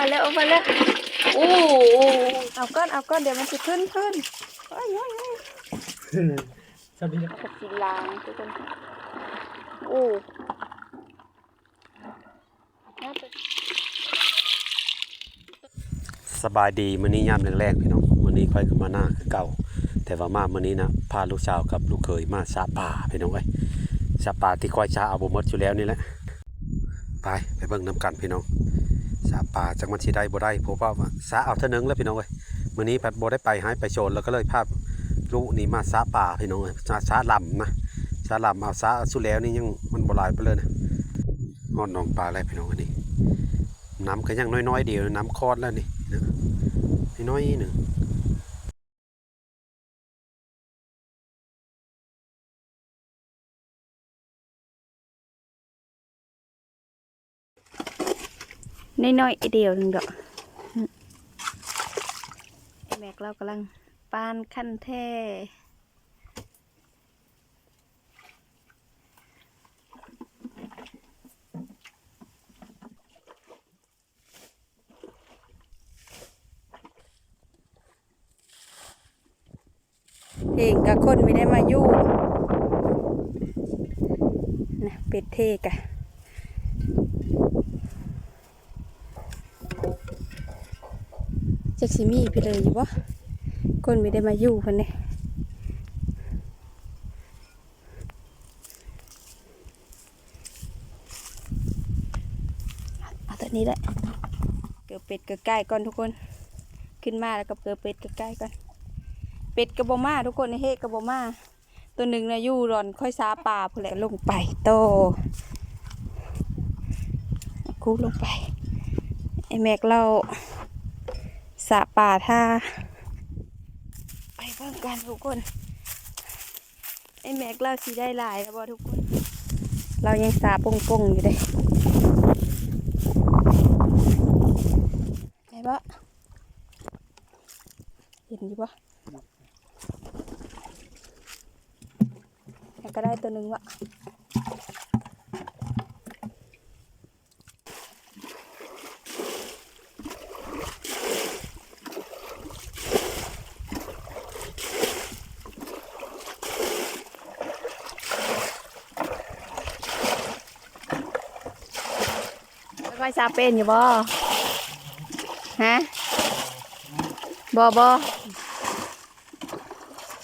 มาแล้วเอามาแล้วโอ้โหเอาก้อนเอาก้อนเดี๋ยวมันจะขึ้นขึ้นโอ้ยโอ้ยโอ้ยสวัสดีครับขัดสีลางทุกคนโอ้น่าจะสบายดีมื้อนี้ยามแรกๆพี่น้องมื้อนี้ค่อยขึ้นมาหน้าคือเก่า แต่ว่ามามื้อนี้นะพาลูกสาวกับลูกเขยมาชาป่าพี่น้องเอ้ยชาป่าที่ค่อยชาเอาบ่หมดอยู่แล้วนี่แหละไปไปเบิ่งนํกันพี่น้อง สาป่าจักมันสิได้บ่ได้ผมว่าสาเอาเท่านึงแล้วพี่น้องเอ้ยมื้อนี้พัดบ่ได้ไปหายไปโชนแล้วก็เลยภาพลูกนี่มาสาป่าพี่น้องเอ้ยสาสาลำนะสาลำเอาสาสุดแล้วนี่ยังมันบ่หลายไปเลยนะงอนหนองปลาอะไรพี่น้องนนี้น้ำก็ยังน้อยๆเดียวน้ำคอดแล้วนี่นะน้อยๆหนึ่ง น้อยๆเดียวหนึงดอกแม็กเรากำลังปานขั้นแท่เองกับคนไม่ได้มาอยู่นะเป็ดเทกะ จักสิมีไปเลยอยู่บ่คนไม่ได้มาอยู่คนนี้เอาตัวนี้แหละเกลือเป็ดเกลือไก่ก่อนทุกคน ขึ้นมาแล้วก็เกลือเป็ดเกลือไก่ก่อน เป็ดกระบอมาทุกคนในเฮกระบอมา ตัวหนึ่งนะยู่รอนค่อยซาป่าพอแหละลงไปโตคูลงไปไอแม็กเรา สะป่าท่า ไปเบิ่งกันทุกคน ไอแม็กเราสีได้หลายแล้วบ่ทุกคน เรายังสาปงปงๆอยู่เลยไหนบ่เห็นอยู่บ่แล้วก็ได้ตัวหนึ่งวะ ซาเป็นอยู่บ่ฮะบ่บ่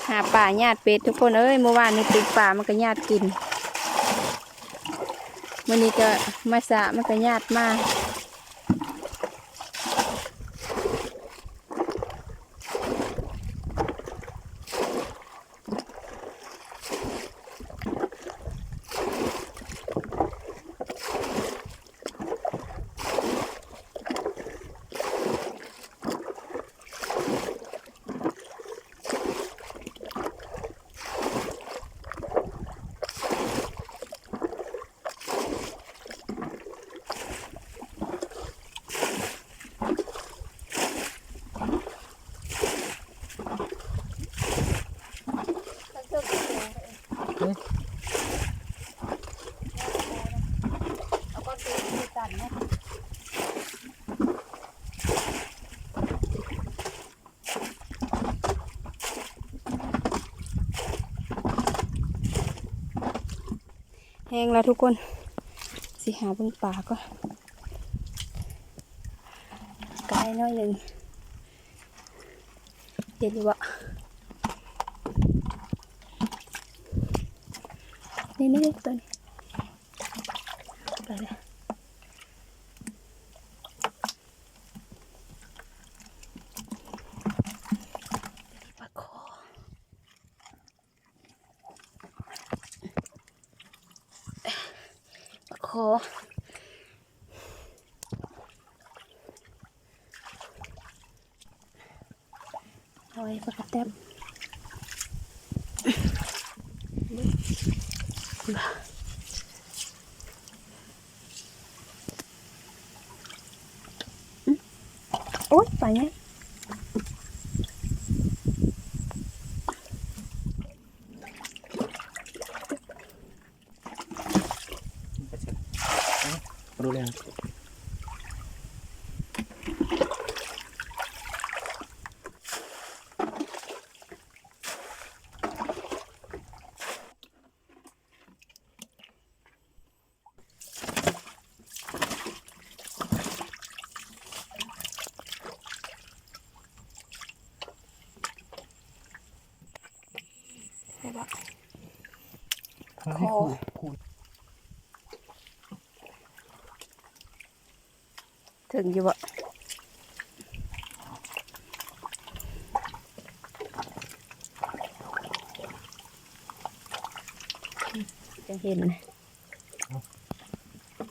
หาป่าญาติเป็ดทุกคนเอ้ยเมื่อวานนี้ปิดป่ามันก็ญาติกินวันนี้ก็มาสะมันก็ญาติมาก ห้งแล้วทุกคน สิหาเบิ่งป่าก็ไกลหน้อยหนึ่งเห็นอยู่บ่นี่นี่ตัวนี้ไปเลยปลาคอ ปลาคอเอาไว้ปลากระแตบ โอ๊ยไปไงรู้ คอขูดขูดถึงอยู่บ่จะเห็นนะ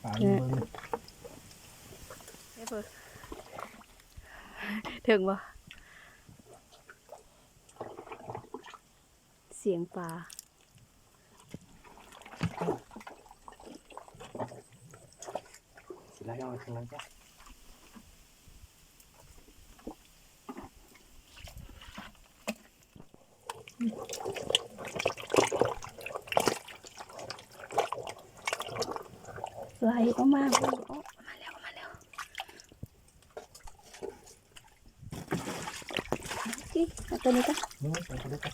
ปลาอยู่เบิ่งถึงบ่เสียงปลา สิไล่เอาทางนั้นจ้ะไหลออกมาโอ้โอ้มาแล้วมาแล้วกี่เอาตัวนี้ก็ นู้นไปกันด้วยกัน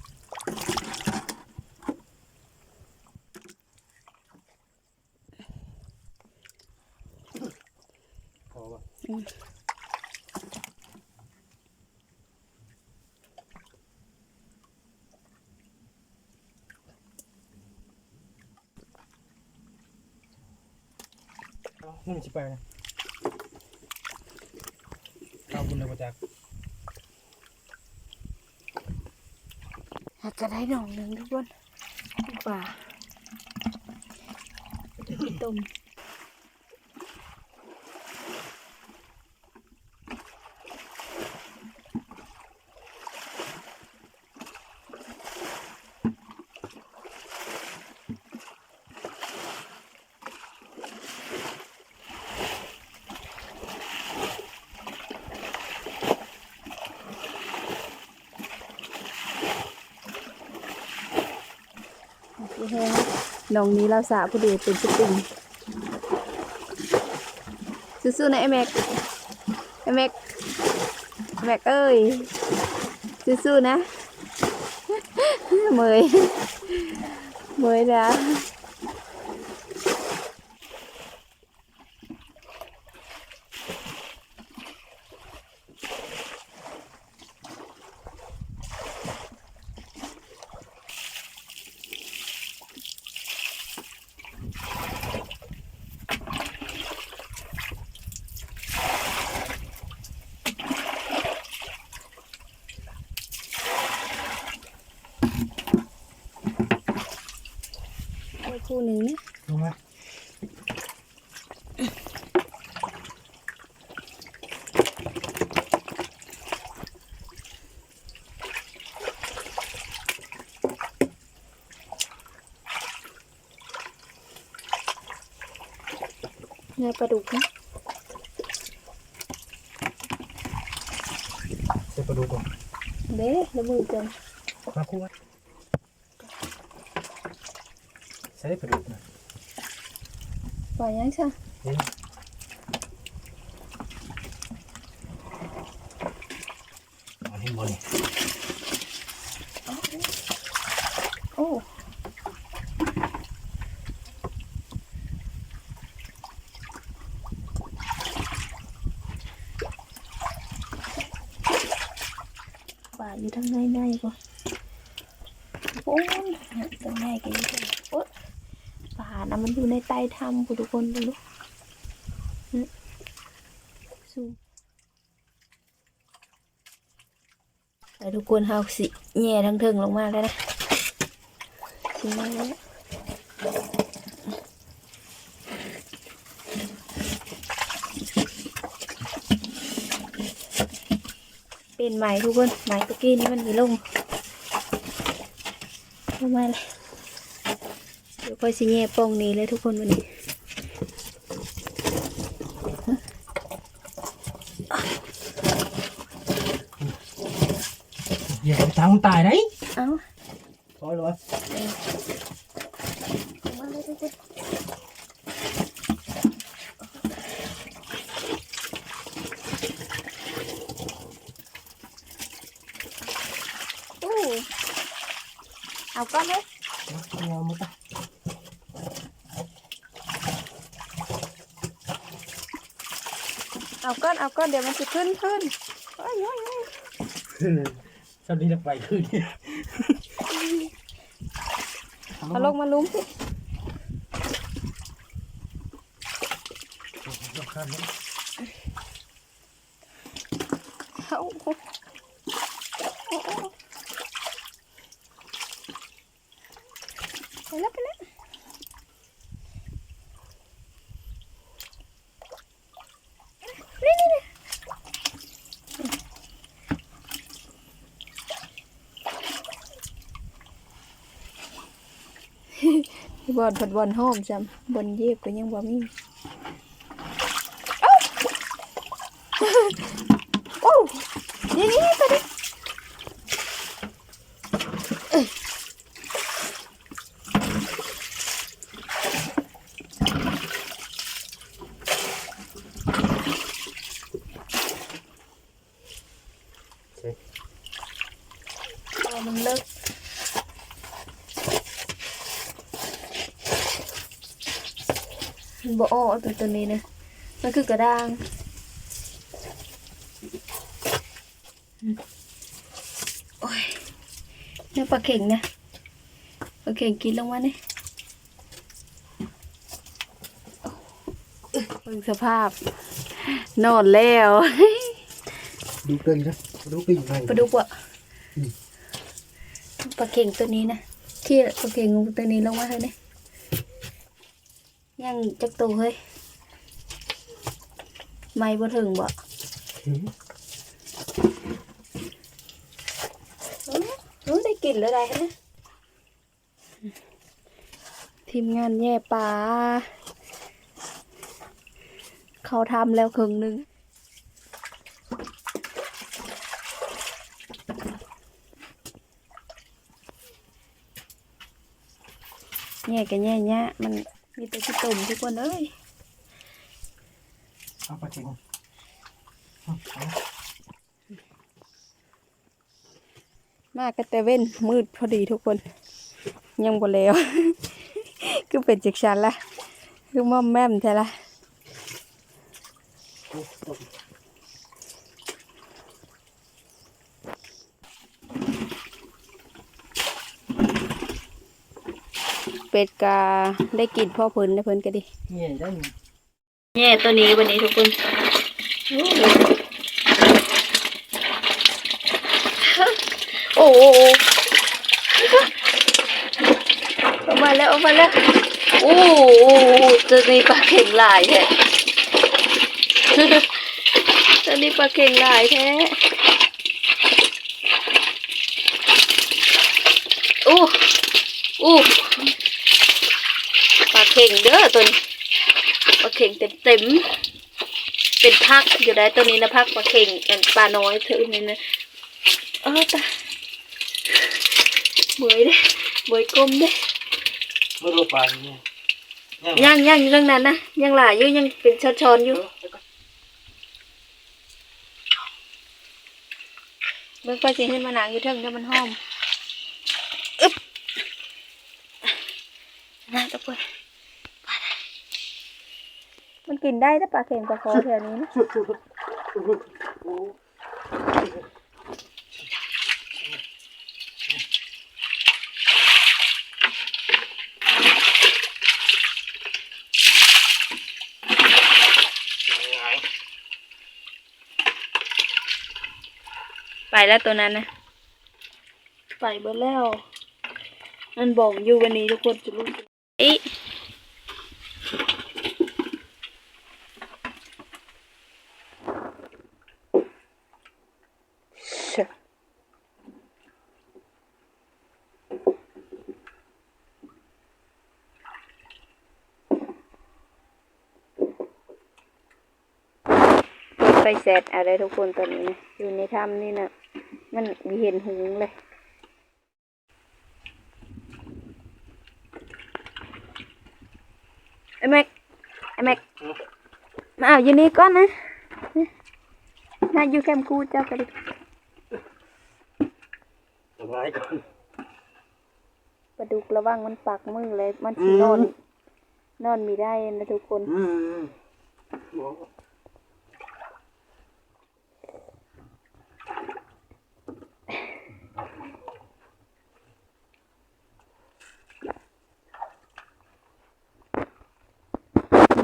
พอป่ะเอา นี่มันจะไปนะข้าบุญเลยมาจากอาจจะได้หน่องหนึ่งทุกคนป่าต้ม พี่แห้ง น้องนี้เราสาผู้เดียวเป็นสติงสู้ๆนะไอแม็กไอแม็กแม็กเอ้ยสู้ๆนะเมยเมยนะได้ คู่หนึ่งนะรู้ไหมเนื้อปลาดุกนะเดี๋ยวไปดูก่อนเด้ระมือกันมาคู่ ไว้ใช้ไปดูหน่อย ปล่อยยังใช่ นี่เอาให้หมดเลย โอ้ปลาอยู่ทางในในก่อนโอ้ยทางในกันอยู่โอ้ยปลานะ มันอยู่ในใต้ถ้ำทุกคนดูลูกอืมสู้ไปทุกคนเฮาสิแย่ทั้งเทิงลงมาแล้วนะสิมาแล้วเป็นไหมทุกคนไหมตะกี้นี้มันมีลงลงมาเลย ดี๋ยวค่อยสิแง่ปองนี้เลยทุกคนวันนี้อย่าไปตามตายได้เอ้าร้อยเลยลงมาเลยทุกคนอู้เอาก้อนเลย เอามาตะ เอาก้อนเอาก้อนเดี๋ยวมันจะขึ้นขึ้นโอ้ยโอ้ยโอ้ยขึ้นเลยสวัสดีนักไปขึ้นเอาลงมาลุ้มสิ ลงข้ามนี้ เอาไปแล้วไปแล้วนี่นี่นี่ บอลผัดบอลหอมจำบอลเย็บก็ยังบ่มีเอ้าโอ้นี่นี่นี่ตัวนี้ เอามันเลิกมันบ่อ้อ ตัวตัวนี้นะมันคือกระด้างอืมโอ้ยเนี่ยปลาเข่งนะปลาเข่งกินลงมาเนี่ยเบิ่งสภาพ นอนแล้วดูเกินนะดูปีกไหนปลาดุกอะอืมปลาเข่งตัวนี้นะที่ปลาเข่งงูตัวนี้ลงมาเฮ้ยเนี่ยยังจักตัวเฮ้ย ไม่บ่ถึงบ่เออได้กลิ่นแล้วได้นะทีมงานแย่ปลาเขาทำแล้วครึ่งหนึงแย่กันแย่แย่มันมีแต่ขี้ตุ่มทุกคนเอ้ย เอาปลาเข็งเอาเอามากันแต่เว้นมืดพอดีทุกคน ยังบ่แล้ว คือเป็นจิกชันละคือม่อมแม่มแท้ละเอาตกเป็ดกาได้กินพ่อเพิ่นได้เพิ่นก็ดีเนี่ยได้ หนึ่งแย่ตัวนี้วันนี้ทุกคนโอ้โหออกมาแล้วออกมาแล้วโอ้โหตัวนี้ปลาเข่งลายแท้ตัวนี้ปลาเข่งลายแท้โอ้โอ้ปลาเข่งเด้อตัวนี้ ข่งเต็มเต็มๆเป็นพักอยู่ได้ตัวนี้นะพักปลาเข่งกันปลาน้อยเธอนี่นะเออตาเบยเด้เบยกลมเด้ไม่รู้ปลาเนี่ยย่างย่างอยู่ตั้งนั้นนะย่างหลายอยู่ยังเป็นช้อนๆอยู่เบิ่งไปสิให้มันหนังอยู่เทิงเดี๋ยวมันหอมอึ๊บนะทุกคนไปนะ มันกินได้ถ้าปลาเข่งปลาคอแถวนี้นะไปแล้วตัวนั้นนะไปเบิดแล้ว มันบอกอยู่วันนี้ทุกคนจะรู้อีเช่เปิดไฟ แซดอะไรทุกคนตอนนี้นะอยู่ในถ้ำนี่นะมันมีเห็นหุงเลยไอ้แม็กไอ้แม็กมาเอาอยู่นี่ก่อนนะน่าอยู่แคมป์กูเจ้าก็ดิสบายก่อนปลาดุกระวังมันปักมือเลย มันสินอน นอนมีได้นะทุกคน อืมหมอ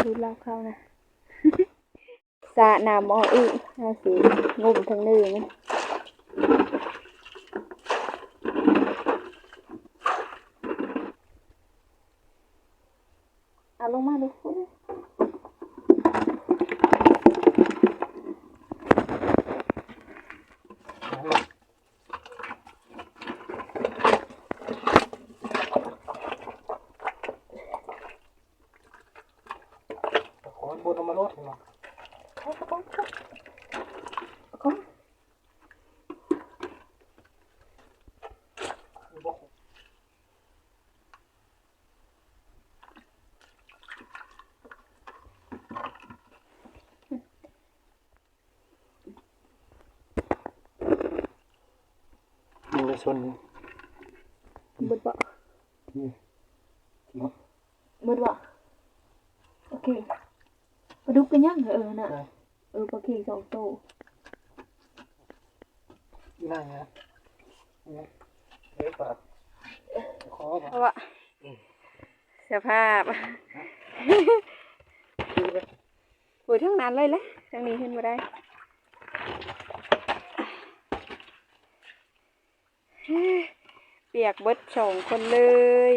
ดู เล่าเข้านะสระน้ำอออีกน่าสีงมทั้งนื่อมันเอาลงมาดูคุณ ขอบนเอามาลดเนาะ เอากระป๋องเอาของ มันจะ ชนเบิดบ่เนาะเบิดบ่โอเคปลาดุกกันยังเหรอเออน่ะเออปลาเค็งสองโตวนั่งนะเนี่ยเอ๊ะปากขอเพปากราะว่าสภาพดูไปโอ้ยทั้งนั้นเลยแหละทั้งนี้ขึ้นมาได้ เปียกเบิดสองคนเลย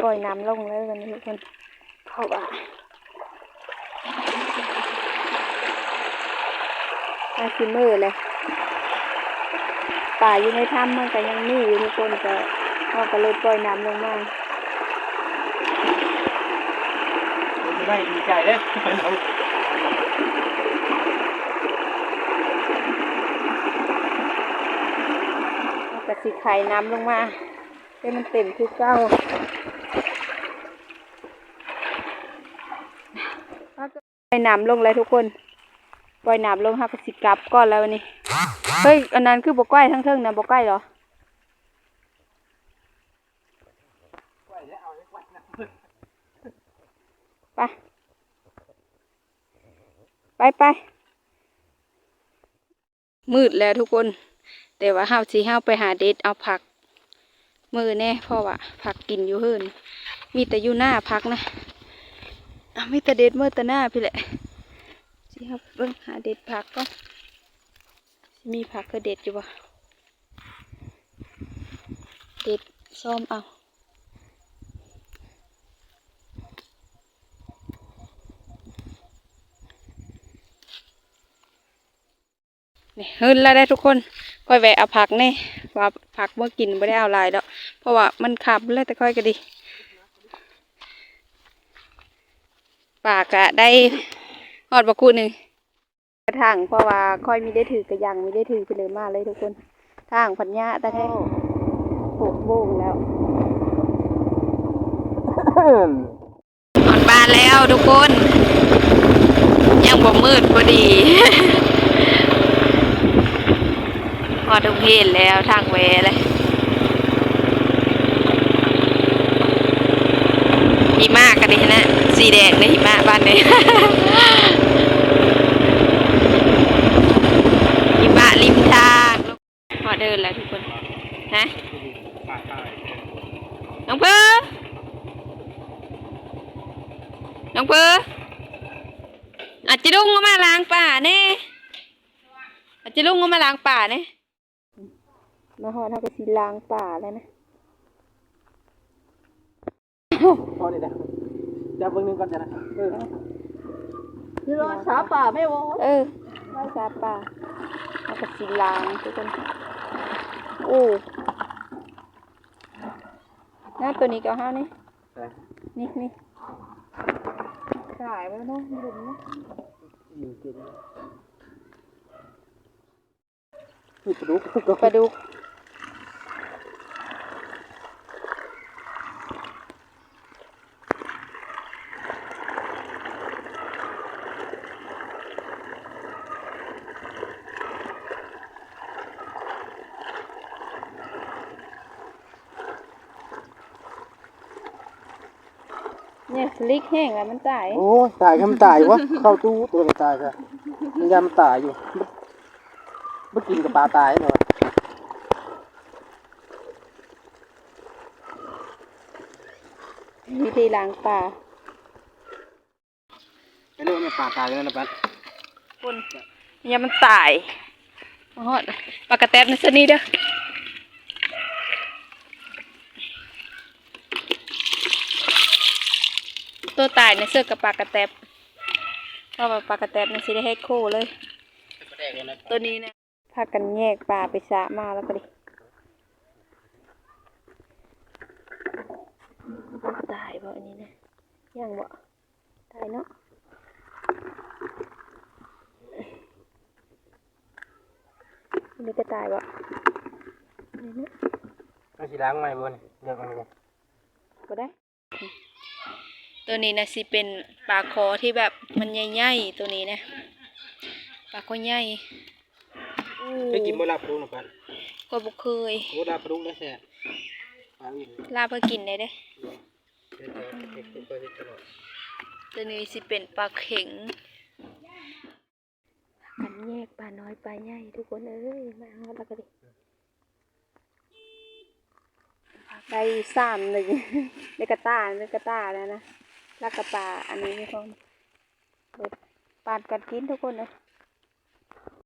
ปล่อยน้ำลงเลยวันนี้ทุกคนเพราะว่าอาซิมือเลยป่าอยู่ในถ้ำมันก็ยังมีอยู่ทุกคนแต่เราก็เลยปล่อยน้ำลงมา ไม่ดีใจเด้เราเอากระสิไข่น้ำลงมาให้มันเต็มทุกเก้าปล่อยน้ำลงเลยทุกคน ปล่อยน้ำลงหักกระสิกลับก่อนแล้วนี่ เฮ้ย อันนั้นคือบกใกล้ทั้งเทิงนะบกใกล้เหรอ ไป ไปไปมืดแล้วทุกคน แต่ว่าห้าวสีห้าวไปหาเด็ดเอาผัก มือแน่เพราะว่าผักกินอยู่เฮิรนมีแต่อยู่หน้าผักนะมีแต่เด็ดเมื่อแต่หน้าพี่แหละสิครับเบิ่งหาเด็ดผักก็ มีผักก็เด็ดอยู่บ่เด็ดซ้อมเอา นี่เฮินแล้วได้ทุกคนค่อยแวะเอาผักนี่ว่าผักเมื่อกินไม่ได้เอาหลายแล้วเพราะว่ามันขับแล้วแต่ค่อยก็ดีปากอะได้หอดบะคูหนึ่งกระถางเพราะว่าค่อยมีได้ถือกระยังมีได้ถือไปเลยมาเลยทุกคนทางพันยะแต่แท้โผโบงแล้วหอดบ้านแล้วทุกคน ยังบ่มืดพอดีพ อทุกเพศแล้วทางแวเลยหิมะกันดินะ สีแดงในหิมะบ้านนี้หิมะริมทางพอเดินแล้วทุกคนฮะน้องเพื่อน้องเพื่ออาจจะลุงก็มาล้างป่าเน่อาจจะลุงก็มาล้างป่าเน่ มาหอดเท่ากับสีล้างป่าแล้วนะพอนี่นะจับเบิ่งหนึงก่อนจ้ะนะเออนี่เราสาป่าไม่วเออสาป่าเท่ากับสีล้างทุกคนโอ้หน้าตัวนี้ก็เอาห้านี่ไปนี่นี่ขายไปแล้วเนาะหลุมเนาะอยู่เกินนี่ปลาดุกก็ปลาดุก ลิกแห้งแล้วมันตายโอ้ตายก็มตายวะ เข้าตู้ตัวมันตายค่ะมันยามนตายอยู่มันกินกับปลาตายหน่อยวิธีล้างปลาไอ้ลูกเนี่ยปลาตายแล้วนะปัาคุณเนี่มันตายมาหอดปลากระแตบในสนีเด้อ ตัวตายในเสื้อกับปลากระแตบเพราะว่าปลากระแตบในสิได้ให้คู่เลยแดงเลยนะตัวนี้นะพากันแยกปลาไปสระมาแล้วก็ดิตายบ่อันนี้นะยังบ่ตายเนาะอันนี้ก็ตายบ่นี่นะมันสีล้างใหม่บนเลือกมันเลยก็ได้ ตัวนี้นะสิเป็นปลาคอที่แบบมันใหญ่ๆตัวนี้นะปลาคอใหญ่อู้เคยกินบ่ลาบปลาดุกนะปัดก็บ่เคยโอ้ลาบปลาดุกได้แซ่บปลาอื่นลาบเพื่อกินได้เด้เด็ดเด็ดเด็ดเด็ดตลอดตัวนี้สิเป็นปลาเข็งกันแยกปลาน้อยปลาใหญ่ทุกคนเอ้ยมาเอาแล้วก็ดิได้สามหนึ่งในกระตาในกระตาแล้วนะแลักกระปลาอันนี้ไม่พอเบิดปานกันกินทุกคนเลย